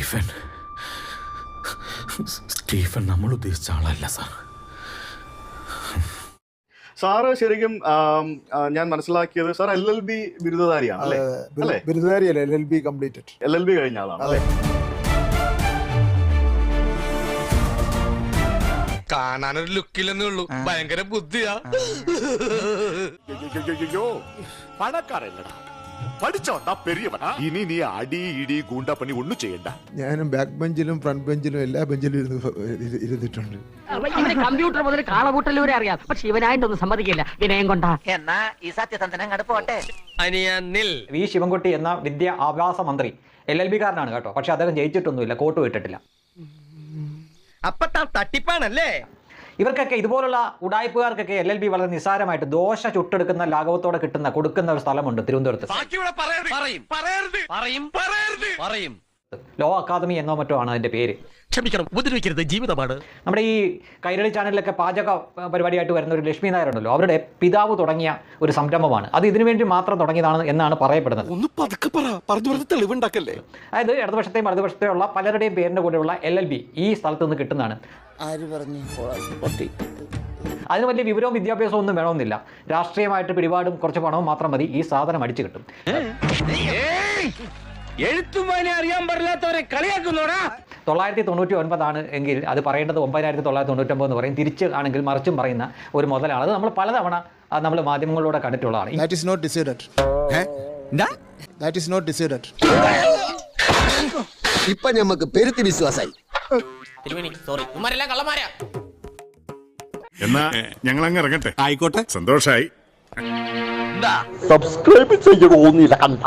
Stephen. Stephen നമ്മൾ ഉദ്ദേശിച്ച ആളല്ല സാർ. സാറ് ശരിക്കും ഞാൻ മനസ്സിലാക്കിയത് സാർ എൽ എൽ ബി ബിരുദധാരിയാണ് അല്ലേ? അല്ലേ? ബിരുദാരിയല്ലേ L L B completed. L L B കഴിഞ്ഞ ആളാണ് അല്ലേ? കാണാനൊരു ലുക്കില്ലെന്നേ ഉള്ളൂ. ഭയങ്കര ബുദ്ധിയാ. പണക്കാരല്ലടാ. പഠിച്ചോണ്ടാ പെരിയവൻ ഇനി നീ അടി ഇടി ഗൂണ്ട പണി ഒന്നും ചെയ്യണ്ട. ഞാനും ബാക്ക് ബെഞ്ചിലും ഫ്രണ്ട് ബെഞ്ചിലും എല്ലാ ബെഞ്ചിലും ഇരുന്ന് ഇരു- ഇരുന്നിട്ടുണ്ട്. കമ്പ്യൂട്ടർ മുതൽ കാളകൂട്ടലൂരെ അറിയാം. പക്ഷെ ഇവനായിട്ടൊന്നും സമ്മതിക്കില്ല. വിനയം കൊണ്ടാ. എന്നാ ഈ സത്യസന്ധനം കടുപ്പോട്ടെ വി. ശിവൻകുട്ടി എന്ന വിദ്യാഭ്യാസ മന്ത്രി. എൽ എൽ ബി കാരനാണ് കേട്ടോ. പക്ഷെ അദ്ദേഹം ജയിച്ചിട്ടൊന്നുമില്ല. കോട്ട് വിട്ടിട്ടില്ല അപ്പൊ താൻ തട്ടിപ്പാണല്ലേ? ഇവർക്കൊക്കെ ഇതുപോലുള്ള ഉടായ്പുകാർക്കൊക്കെ എൽ എൽ ബി വളരെ നിസാരമായിട്ട് ദോശ ചുട്ടെടുക്കുന്ന ലാഘവത്തോടെ കിട്ടുന്ന കൊടുക്കുന്ന ഒരു സ്ഥലമുണ്ട് തിരുവനന്തപുരത്ത്. പറയും. പറയും. പറയും. ലോ അക്കാദമി എന്നോ മറ്റോ ആണ് അതിന്റെ പേര്. ക്ഷമിക്കണം ഉപദ്രവിക്കരുത് ജീവിതമാണ്. നമ്മുടെ ഈ കൈരളി ചാനലിലൊക്കെ പാചക പരിപാടിയായിട്ട് വരുന്ന ഒരു ലക്ഷ്മി നായർ ഉണ്ടല്ലോ അവരുടെ പിതാവ് തുടങ്ങിയ ഒരു സംരംഭമാണ്. അത് ഇതിനു വേണ്ടി മാത്രം തുടങ്ങിയതാണ് എന്നാണ് പറയപ്പെടുന്നത്. ഒന്ന് പതുക്കെ പറ പറഞ്ഞു തെളിവുണ്ടാക്കല്ലേ? അതായത് ഇടതുപക്ഷത്തെയും വലതുപക്ഷത്തെയും ഉള്ള പലരുടെയും പേരിന്റെ കൂടെയുള്ള എൽ എൽ ബി ഈ സ്ഥലത്ത് നിന്ന് കിട്ടുന്നതാണ്. ആര് പറഞ്ഞു? പൊട്ടി. അതിന് വലിയ വിവരവും വിദ്യാഭ്യാസവും ഒന്നും വേണമെന്നില്ല. രാഷ്ട്രീയമായിട്ട് പിടിപാടും കുറച്ച് പണവും മാത്രം മതി ഈ സാധനം അടിച്ചു കിട്ടും. എഴുത്തും വായന അറിയാൻ പാടില്ലാത്തവരെ കളിയാക്കുന്നോടാ? തൊള്ളായിരത്തി തൊണ്ണൂറ്റി ഒൻപതാണ് എങ്കിൽ അത് പറയേണ്ടത് ഒമ്പതിനായിരത്തി തൊള്ളായിരത്തി തൊണ്ണൂറ്റൊമ്പത് എന്ന് പറയും. തിരിച്ച് ആണെങ്കിൽ മറിച്ചും പറയുന്ന ഒരു മുതലാണ്. അത് നമ്മൾ പലതവണ നമ്മൾ മാധ്യമങ്ങളിലൂടെ കണ്ടിട്ടുള്ളതാണ്. That is not decided that is not decided ഇപ്പൊ നമുക്ക് പെരുത്തി വിശ്വാസായി. സോറി ഇമാരെല്ലാം കള്ളമാരാ എന്നാ ഞങ്ങൾ അങ്ങ് ഇറങ്ങട്ടെ. ആയിക്കോട്ടെ. സന്തോഷായി. സബ്സ്ക്രൈബ് ചെയ്യണോന്നില്ല കണ്ട.